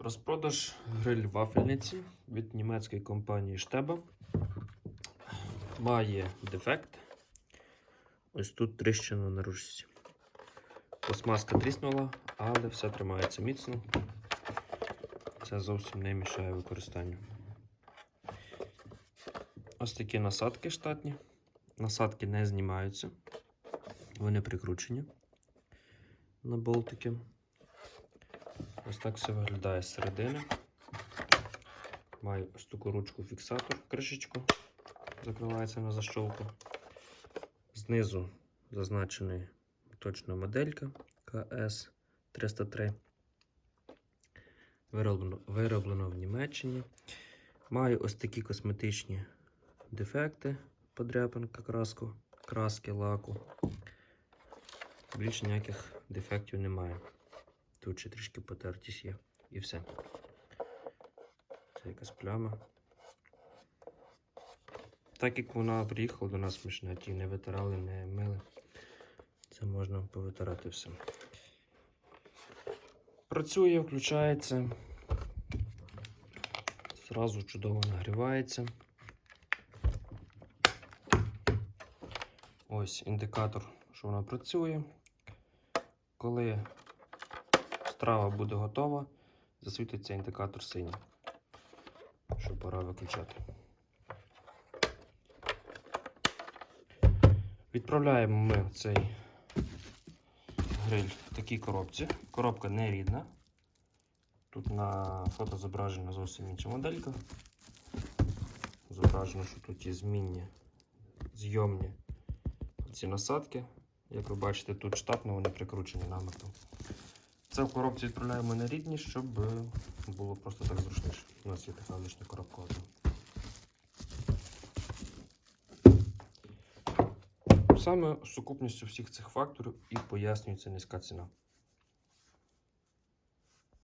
Розпродаж гриль вафельниці від німецької компанії Штеба. Має дефект. Ось тут тріщина на ручці. Пластмаска тріснула, але все тримається міцно. Це зовсім не мішає використанню. Ось такі насадки штатні. Насадки не знімаються. Вони прикручені на болтики. Ось так все виглядає з середини. Маю ось таку ручку фіксатор, кришечку, закривається на защолку. Знизу зазначена точна моделька КС303. Вироблено, вироблено в Німеччині. Маю ось такі косметичні дефекти, подряпинка краску, краски, лаку. Більше ніяких дефектів немає. Тут ще трішки потертість є. І все. Це якась пляма. Так як вона приїхала до нас, ми ж навіть її не витирали, не мили. Це можна повитирати все. Працює, включається. Зразу чудово нагрівається. Ось індикатор, що вона працює. Коли страва буде готова, засвітиться індикатор синій, що пора виключати. Відправляємо ми цей гриль в такій коробці. Коробка не рідна. Тут на фото зображена зовсім інша моделька. Зображено, що тут є змінні, зйомні ці насадки. Як ви бачите, тут штатно вони прикручені намертво. Це в коробці відправляємо на рідні, щоб е, було просто так зручніше. У нас є така лишня коробка. Саме сукупністю всіх цих факторів і пояснюється низька ціна.